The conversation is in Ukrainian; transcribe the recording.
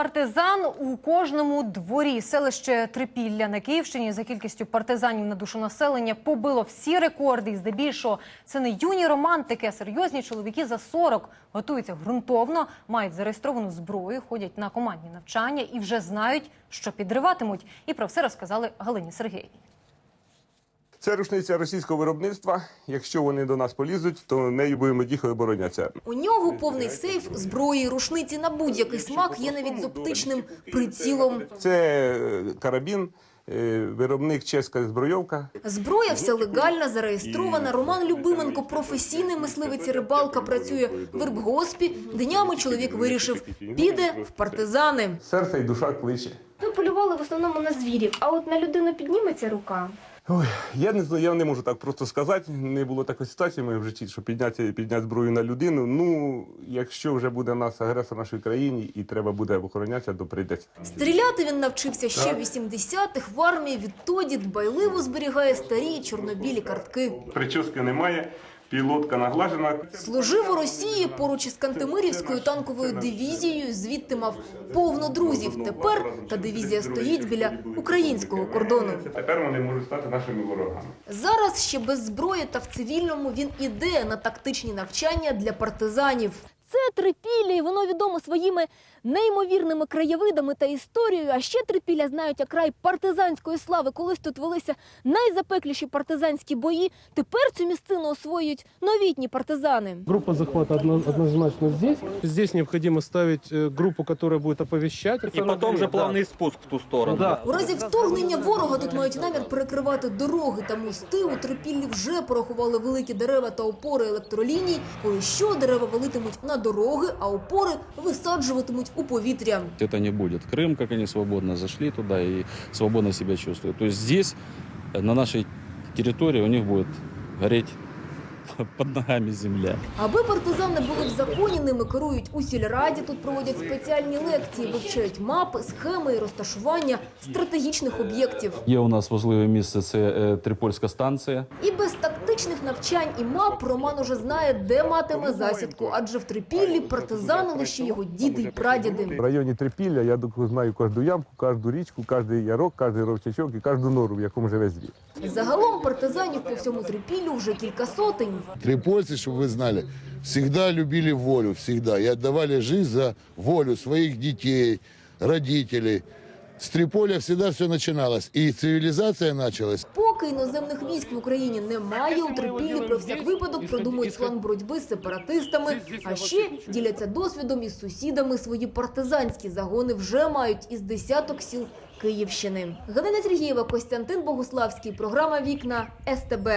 Партизан у кожному дворі. Селище Трипілля на Київщині за кількістю партизанів на душу населення побило всі рекорди. І здебільшого це не юні романтики, а серйозні чоловіки за 40. Готуються ґрунтовно, мають зареєстровану зброю, ходять на командні навчання і вже знають, що підриватимуть. І про все розказали Галині Сергіївні. Це рушниця російського виробництва. Якщо вони до нас полізуть, то нею будемо тихо оборонятися. У нього повний сейф зброї, рушниці на будь-який смак є навіть з оптичним прицілом. Це е, карабін, е, виробник чеська збройовка. Зброя вся легальна, зареєстрована. Роман Любименко, професійний мисливець і рибалка, працює в Рибгоспі. Днями чоловік вирішив, піде в партизани. Серце і душа кличе. Ви полювали в основному на звірів, а от на людину підніметься рука. Ой, я не знаю, я не можу так просто сказати. Не було такої ситуації в моєму житті, що підняти, підняти зброю на людину. Ну, якщо вже буде нас агресор в нашій країні і треба буде охоронятися, то прийдеться. Стріляти він навчився ще в 80-х. В армії відтоді дбайливо зберігає старі чорнобілі картки. Прически немає, пілотка наглажена. Служив у Росії поруч із Кантемирівською танковою дивізією. Звідти мав повно друзів. Тепер та дивізія стоїть біля українського кордону. Тепер вони можуть стати нашими ворогами. Зараз ще без зброї та в цивільному він іде на тактичні навчання для партизанів. Це трипілля, і воно відомо своїми неймовірними краєвидами та історією. А ще трипілля знають як партизанської слави. Колись тут велися найзапекліші партизанські бої. Тепер цю місцину освоюють новітні партизани. Группа захвата одно- однозначно здесь. Здесь необходимо ставить э, группу, которая будет оповещать. И потом же плавный спуск в ту сторону. Да. У разі вторгнення ворога тут мають намір перекривати дороги та мости. У трипіллі вже порахували великі дерева та опори електроліній. Коли що дерева валитимуть на дороги, а опори висаджуватимуть у повітря. Это не будет Крым, как они свободно зашли туда и свободно себя чувствуют. То есть здесь, э, на нашей территории, у них будет гореть под ногами земля. Аби партизани були в законі, ними керують у сільраді. Тут проводять спеціальні лекції, вивчають мапи, схеми і розташування стратегічних об'єктів. Є у нас важливе місце, це е, Трипольська станція. І без тактичних навчань і мап Роман уже знає, де матиме засідку, адже в Трипіллі партизани лише його діди й В прадіди. районі Трипілля я док- знаю кожну ямку, кожну річку, кожний ярок, кожний ровчачок і кожну нору, в якому живе звір. Загалом партизанів по всьому Трипіллю вже кілька сотень. Трипольцы, чтобы вы знали, всегда любили волю, всегда. И отдавали жизнь за волю своих детей, родителей. С Триполя всегда все начиналось. И цивилизация началась. Поки іноземних військ в Україні немає, у Трипілі про всяк випадок продумують план боротьби з сепаратистами, а ще діляться досвідом із сусідами. Свої партизанські загони вже мають із десяток сіл Київщини. Галина Сергієва, Костянтин Богуславський, програма Вікна СТБ.